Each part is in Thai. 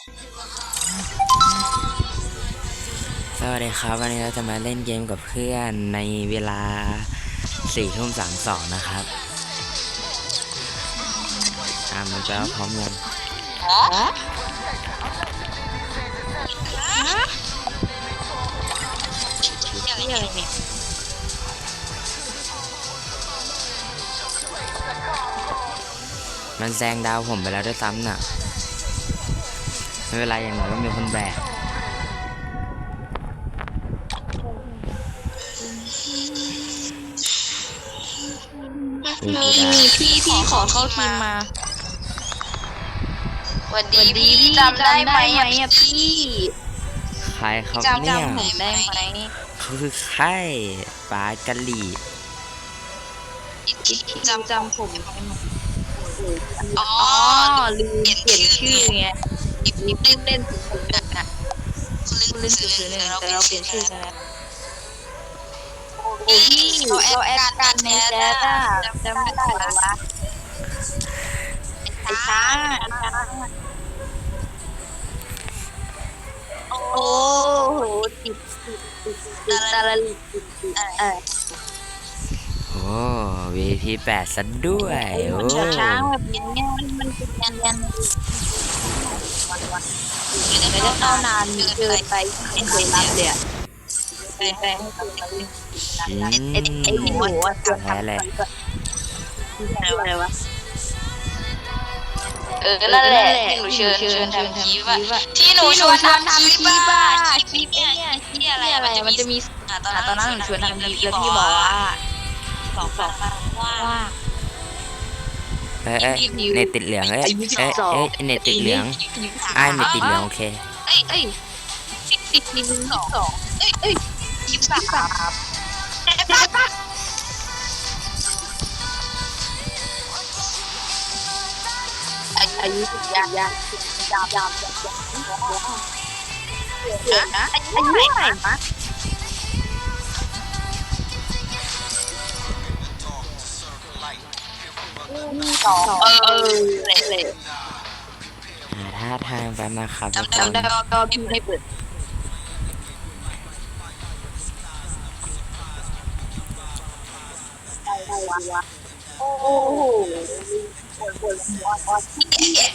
สวัสดีครับ วันนี้เราจะมาเล่นเกมกับเพื่อนในเวลาสี่ทุ่มสามสองนะครับอ่ามันจะพร้อมยังนี่อะไรเนี่ยมันแซงดาวผมไปแล้วด้วยซ้ำน่ะ ไม่เป็นไรอย่างน้อยก็มีคนแบกมีมีพี่พี่ขอเข้าทีมมาวันสวัดีสดีพี่พี่จำได้ไหมอะพี่ใครครับจำเนี่ยจำผมได้ไหมเขาคือใครปาดกะหรี่จำจำผมได้ไหมอ๋ออ๋อลืมเปลี่ยนชื่อไง นิดนึงเล่นถึงน่ะนะลืมชื่อหนึ่งแต่เราเปลี่ยนชื่อใช่ไหมโอ้พี่พี่เราแอแอดดกันในแชทอะอะจำไม่ได้ได้แล้แล้วะวะไอ้ช้าอะไอ้ช้าโอ้โหติดติดติดติดตะละลิดติดติดเออโอ้ VP แปดซะด้วยโอ้ช้างแบบนี้เนี่ยมันเป็นยันยันไม่ได้เข้านานมีเกินไปเป็นเดือนรับเลยอะไปไปให้ตัวเองอืไอ้ไอ้ที่หนูอะแพ้เลยอะไรวะเออ นั่นแหละที่หนูเชิญเชิญทำคลิปอะที่หนูชวนทำคลิปอะคลิปเนี่ยที่อะไรอะไรมันจะมันมีจะมีอะตอนตอนนั้นหนูชวนทำคลิปแล้วพี่บอกว่า สองสองว่าว่าเอ้ยเอ้ยเน็ตติดเหลืองเอ้ยอายุเอ้ย12เอ้ยเน็ตติดเหลืองไอ้ายเน็ตติดเหลืองโอเคเอ้ยเอ้ยสิบสิบมีหนึ่งสองเอ้ยเอ้ยยี่สิบสามอายุสิบยามยามยามยามยามเดี๋ยวนะอายุเท่าไหร่นะ สองเออเละหาท่าทางแป๊บนะครับทุกจำคได้นก็ก็พี่ไม่เปิดโอ้โห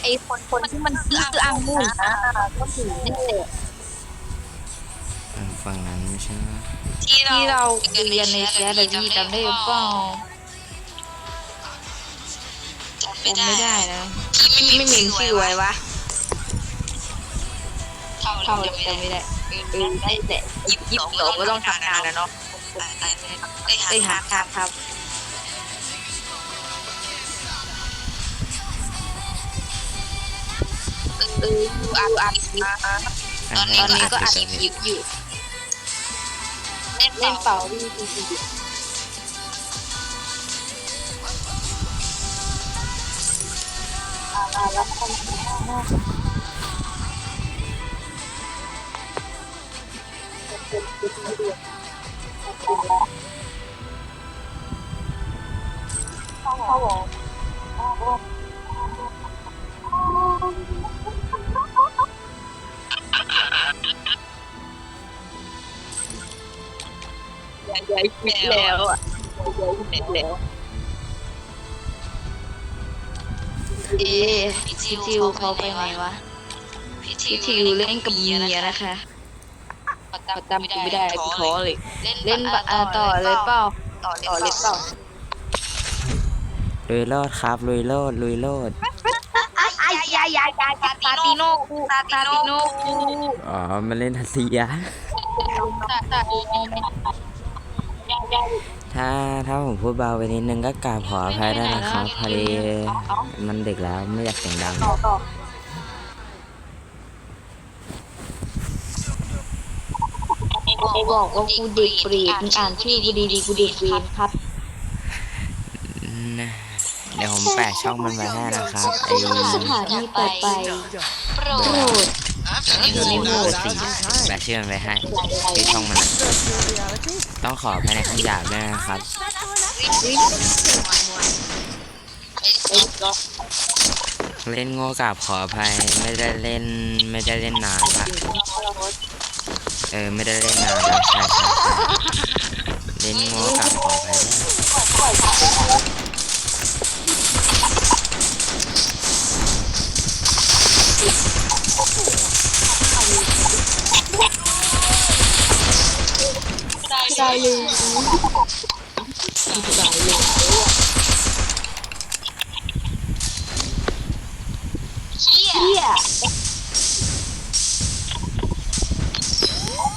ไอคนคนที่มันซื้ออังมุ่นนะก็ถือนี่แหละฝั่งนั้นไม่ใช่ไหมที่ที่เราเราเรียนในแคสแบบนี้จำได้หรือเปล่าจำจำ ไม่ไม่ได้ได้นะที่ไม่ไม่มีมีชื่ชื่ออไว้ไว้วะวะเข้าเข้าเราเลยจำจำไม่ไม่ได้ได้เออได้แหละยิบยิบสองก็ต้องทำงานนะเนาะเอ้ยเอ้ยหาหาครับครับเออดูอัดอัดคลิปอ่าตอนนี้ก็อัดคลิปอยู่เล่นเล่นเป่าเป่าดีดีดีอ่าแล้วทำใหญ่คิดแล้วอะใหญ่คิดแล้ว เอ๊ะพี่พี่จิวเขาไปไหนวะพี่พี่จิวเล่นกับเมียนะคะประจำไม่ได้ท้อเลย เล่นบะอ่าต่อเลยเปล่าต่อต่อเลยเปล่าลุยโลดครับลุยโลดลุยโลดไอ้ยายายายาตาติโนกูตาติโนกูอ๋อมาเล่นทัศเซียตาติโนยาย ถ้าถ้าผมพูดเบาไปนิดนึงก็กราบขออภัยด้วยนะครับพอดีมันดึกแล้วไม่อยากเสียงดังต่อต่อไอ้บอกว่ากูเด็กเปรตมึงอ่านชื่อกูดีๆกูเด็กเวรครับนะเดี๋ยวผมแปะช่องมันไว้ให้นะครับไอสถานีต่อไปโปรโปรด ดอยู่ในโหมดสี่แปะชื่อมันไว้ให้ที่ช่องมันอะต้องขอภายในคำหยาบด้วยนะครับ เล่นโง่กับขออภัยไม่ได้เล่นไม่ได้เล่นนานละเออไม่ได้เล่นนานแล้วใช่ใช่ใช่เล่นโง่กับขออภัยด้วย ตายเลยตายเลยเชี่ยเฮีย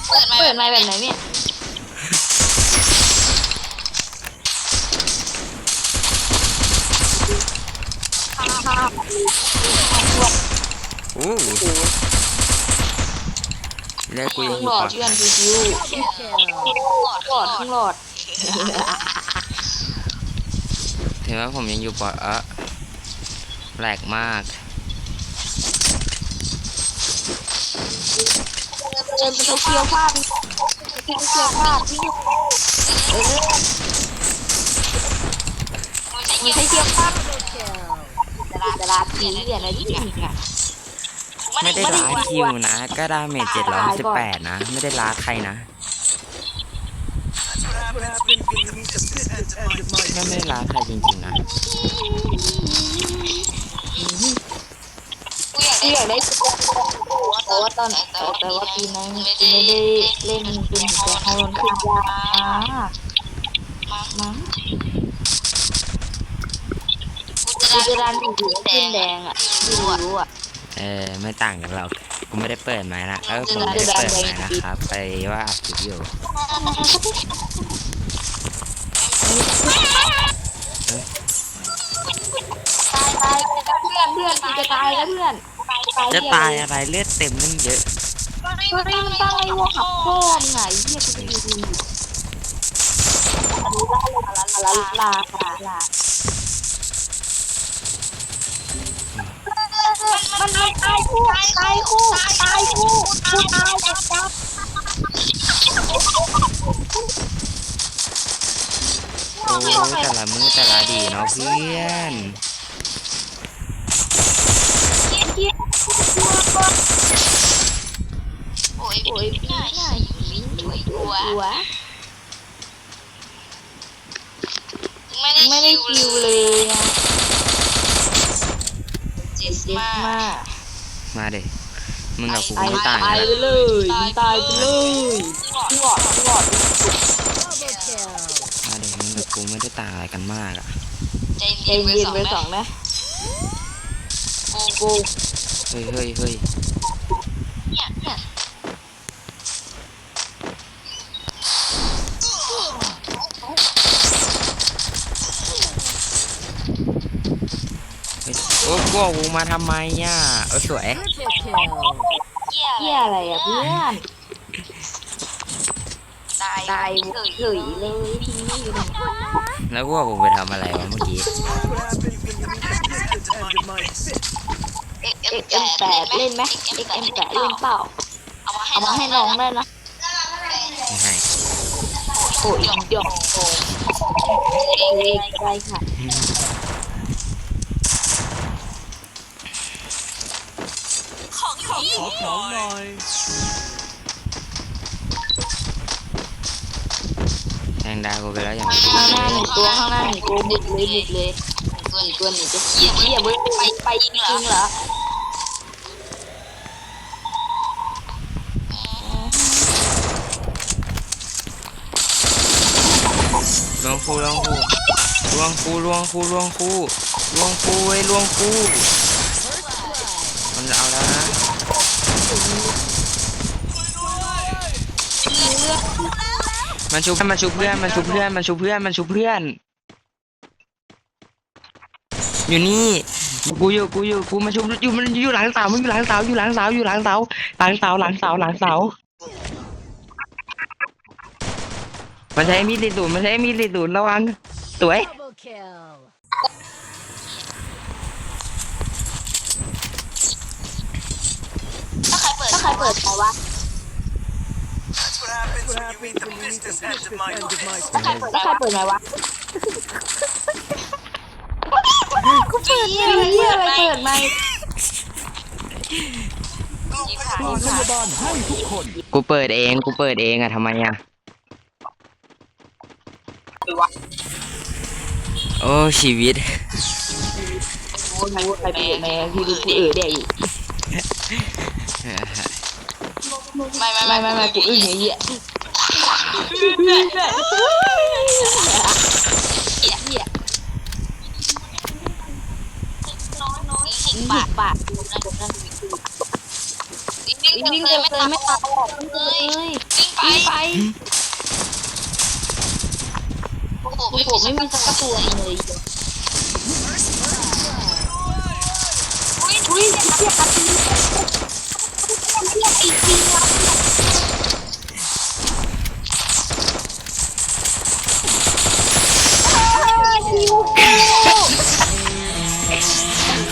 เปิดมาเปิดไมค์แบบไหนเนี่ย อู้ เลือกกูยังเพิ่งอหลยู่อดปะเพื่อนคิวหลอดเพิ่งหลอดถือว่าผมยังอยู่ปอดเออแปลกมากเดินไปโตเกียวพลาดโตเกียวพลาดพี่เออมันใช้เกียวพลาดตลาดตลาดผีเหรียญอะไรที่นี่ค่ะ ไม่ได้ล้าคิวนะ ก็ดาเมจเจ็ดร้อยสิบแปดนะ ไม่ได้ล้าใครนะก็ไม่ได้ล้าใครจริงๆนะกูอยากที่ได้อยากได้แต่ว่าตอนแต่ว่าปีนั้นปีไม่ได้เล่นจนหัวใจมันขึ้นยากมั้งกูคือจะจะดัดันนอยู่ขึ้นแดงอะที่รู้อะ เออไม่ต่างกันหรอกกูไม่ได้เปิดไม้นะเออผมไม่ได้เปิดไม้นะครับ ไปว่าอัดคลิปอยู่ตายตายเพื่อนเพื่อนกูจะตายแล้วเพื่อนจะตายอะไรเลือดเต็มนั่งเยอะเฮ้ยมันตั้งไอ้วัวขับพ่อมึงไงเฮียกูจะดูดูลาลาลาลาลา คู่ตายคู่ตายคู่กูตายจับจับโอ้แต่ละมือแต่ละดีเนาะเพื่อนโอ้ยโอ้ยพี่ง่าง่ายยช่วยตัวไม่ได้ไม่ได้คิวเลยอะเจสเจ็บมา มากมาเด็มึงกับกูตายไม่ต่างตากัยนไปเลยตายไปเลยหลอดหลอดมาเด็มึงกับกูไม่ได้ต่างอะไรกันมากอะใจใจเย็นเย็นไปไปสสอองงนะนะกูกูเฮ้ยเฮ้ยเฮ้ย เนี่ยเนี่ยเฮ้ยโอ้ กูเอากูมาทำไมอะเออสวย เหี้ยเฮียอะไรอะเพื่อนตายตายเฉยเฉยเลยทีนี้อยู่ตรงแล้วกูเอากูไปทำอะไรวะเมื่อกี้ เอ็กเอ็กเอ็เอ็มมแปแปดดเล่เล่นนไหไหมมเอ็เอ็กกเอ็เอ็มมแปแปดดเล่เล่นนเปล่า เอามาให้เอาน้มาองให้น้องได้นะไม่ให้โอ้ยหยอกโอ้เล็กได้ค่ะ ของของขอของหน่อย แทงดาวกูไปแล้วอย่างนี้ข้างหน้าหนึ่งตัวข้างหน้าหนึ่งตัวบุกเลยบุกเลยตัวหนึ่งตัวหนึ่งจะเฮียเฮียเว้ยไปไปจริงเหรอลวงคูลวงคูลวงคูลวงคูลวงคูลวงคูเว้ยลวงคูมันจะเอาแล้วนะ มันชุบมันชุบเพื่อนมันชุบเพื่อนมันชุบเพื่อนมันชุบเพื่อน อยู่นี่กูอยู่กูอยู่กูมาชุบอยู่มันอยู่หลังเสามันอยู่หลังเสาอยู่หลังเสาอยู่หลังเสาหลังเสาหลังเสาหลังเสามันใช้มีดติดตูดมันใช้มีดติดตูดระวังสวยถ้าใครเปิดถ้าใครเปิดใครวะ What happens when you meet the business end of my day? ถ้าใครเปิดถ้าใครเปิดไหมวะกูเปิดเฮียอะไรเปิดไหมปลอดพยาบาลให้ทุกคนกูเปิดเองกูเปิดเองอะทำไมอะโอ้ชีวิต โอ้ยใครเป็นแม่พี่ดูกูเออแดกอยู่ไม่ไม่ไม่ไม่ไม่ไม่ไม่กูอึ้งอย่างเงี้ยเห็นปาปากกปากวิ่งวิ่งเลเลยยไม่ไม่ตาตามไม่ตามเลยวิ่งไปไปโอ้โหโอ้ไม่มีสักตัวเลยอุ้ยเสียตีไอ้จริงอะ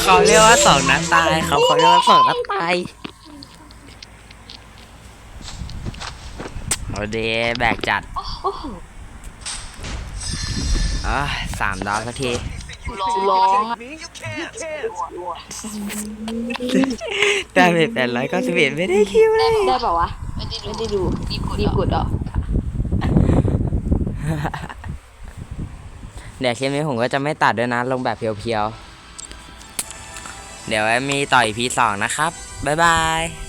เขาเรียกว่าสองนัดตายเขาเขาเรียกว่าสองนัดตายเอาเดแบกจัดโอ้โหอะสามดาวสักทีร้องอะ Me? You can't. ได้ไปแปดร้อยเก้าสิบเอ็ดไม่ได้คิวเลยได้ป่าวะไม่ได้ไม่ดูได้ดูรีบกดรีบกดอะเดี๋ยวคลิปนี้ผมก็จะไม่ตัดด้วยนะ ลงแบบเพียวๆ เดี๋ยวมีต่ออีพีสองนะครับ บ๊ายบาย